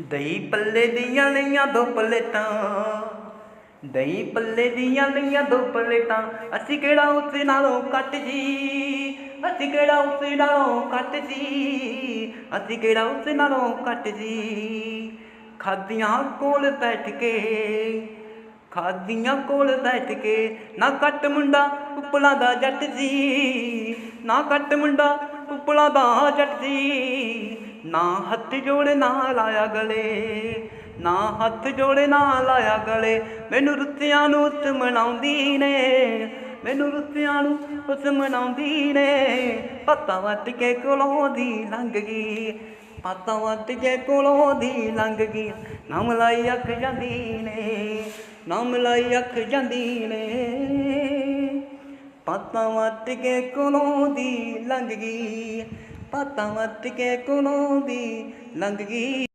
ਦਹੀਂ ਪੱਲੇ ਦੀਆਂ ਲਈਆਂ ਦੋ ਪਲੇਟਾਂ। ਦਹੀਂ ਪੱਲੇ ਦੀਆਂ ਲਈਆਂ ਦੋ ਪਲੇਟਾਂ। ਅਸੀਂ ਕਿਹੜਾ ਉਸ ਨਾਲੋਂ ਕੱਟ ਜੀ? ਅਸੀਂ ਕਿਹੜਾ ਉਸ ਨਾਲੋਂ ਕੱਟ ਜੀ? ਅਸੀਂ ਕਿਹੜਾ ਉਸ ਨਾਲੋਂ ਕੱਟ ਜੀ? ਖਾਦੀਆਂ ਕੋਲ ਬੈਠ ਕੇ ਖਾਦੀਆਂ ਕੋਲ ਬੈਠ ਕੇ ਨਾ ਕੱਟ ਮੁੰਡਾ ਉੱਪਲਾਂ ਦਾ ਜੱਟ ਜੀ। ਨਾ ਕੱਟ ਮੁੰਡਾ ਉੱਪਲਾਂ ਦਾ ਜੱਟ ਜੀ ਨਾ ਹੱਥ ਜੋੜੇ ਨਾ ਲਾਇਆ ਗਲੇ, ਨਾ ਹੱਥ ਜੋੜੇ ਨਾ ਲਾਇਆ ਗਲੇ। ਮੈਨੂੰ ਰੁੱਤਿਆਂ ਨੂੰ ਉਸ ਮਨਾਉਂਦੀ ਨੇ, ਮੈਨੂੰ ਰੁੱਤਿਆਂ ਨੂੰ ਉਸ ਮਨਾਉਂਦੀ ਨੇ। ਪੱਤਾ ਵੱਟ ਕੇ ਕੋਲੋਂ ਦੀ ਲੰਘ ਗਈ, ਪੱਤਾ ਵੱਟ ਕੇ ਕੋਲੋਂ ਦੀ ਲੰਘ ਗਈ। ਨਾਮ ਲਾਈ ਅੱਖ ਜਾਂਦੀ ਨੇ, ਨਾਮ ਲਾਈ ਅੱਖ ਜਾਂਦੀ ਨੇ। ਪੱਤਾ ਵੱਟ ਕੇ ਕੋਲੋਂ ਦੀ ਲੰਘ ਗਈ ਪੱਤਾ ਵੱਟ ਕੇ ਕੋਲੋਂ ਦੀ ਲੰਘ ਗਈ।